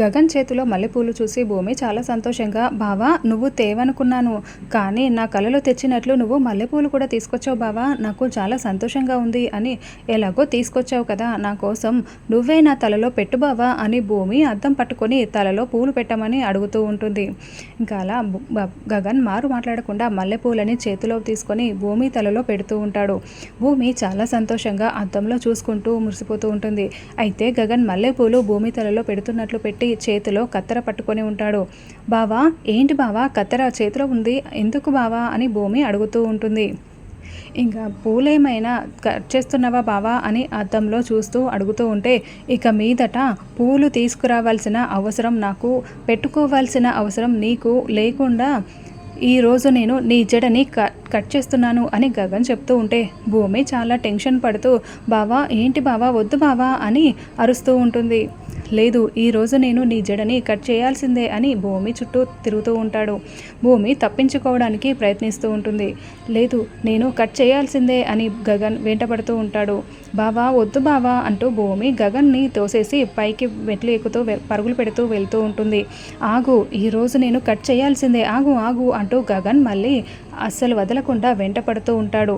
గగన్ చేతిలో మల్లెపూలు చూసి భూమి చాలా సంతోషంగా బావా నువ్వు తేవనుకున్నాను కానీ నా కలలో తెచ్చినట్లు నువ్వు మల్లెపూలు కూడా తీసుకొచ్చావు బావా నాకు చాలా సంతోషంగా ఉంది అని ఎలాగో తీసుకొచ్చావు కదా నా కోసం నువ్వే నా తలలో పెట్టు బావా అని భూమి అద్దం పట్టుకొని తలలో పూలు పెట్టమని అడుగుతూ ఉంటుంది. ఇంకా అలా గగన్ మారు మాట్లాడకుండా మల్లెపూలని చేతిలో తీసుకొని భూమి తలలో పెడుతూ ఉంటాడు. భూమి చాలా సంతోషంగా అద్దంలో చూసుకుంటూ మురిసిపోతూ ఉంటుంది. అయితే గగన్ మల్లెపూలు భూమి తలలో పెడుతున్నట్లు పెట్టి చేతిలో కత్తెర పట్టుకొని ఉంటాడు. బావా ఏంటి బావా కత్తెర చేతిలో ఉంది ఎందుకు బావా? అని భూమి అడుగుతూ ఉంటుంది. ఇంకా పూలేమైనా కట్ చేస్తున్నావా బావా? అని అద్దంలో చూస్తూ అడుగుతూ ఉంటే ఇక మీదట పూలు తీసుకురావాల్సిన అవసరం నాకు పెట్టుకోవాల్సిన అవసరం నీకు లేకుండా ఈరోజు నేను నీ జడని కట్ కట్ చేస్తున్నాను అని గగన్ చెప్తూ ఉంటే భూమి చాలా టెన్షన్ పడుతూ బావా ఏంటి బావా వద్దు బావా అని అరుస్తూ ఉంటుంది. లేదు ఈరోజు నేను నీ జడని కట్ చేయాల్సిందే అని భూమి చుట్టూ తిరుగుతూ ఉంటాడు. భూమి తప్పించుకోవడానికి ప్రయత్నిస్తూ ఉంటుంది. లేదు నేను కట్ చేయాల్సిందే అని గగన్ వెంటపడుతూ ఉంటాడు. బావా వద్దు బావా అంటూ భూమి గగన్ని తోసేసి పైకి మెట్లు ఎక్కుతూ పరుగులు పెడుతూ వెళ్తూ ఉంటుంది. ఆగు ఈరోజు నేను కట్ చేయాల్సిందే ఆగు ఆగు అంటూ గగన్ మళ్ళీ అస్సలు వదల వదలకుండా వెంటపడుతూ ఉంటాడు.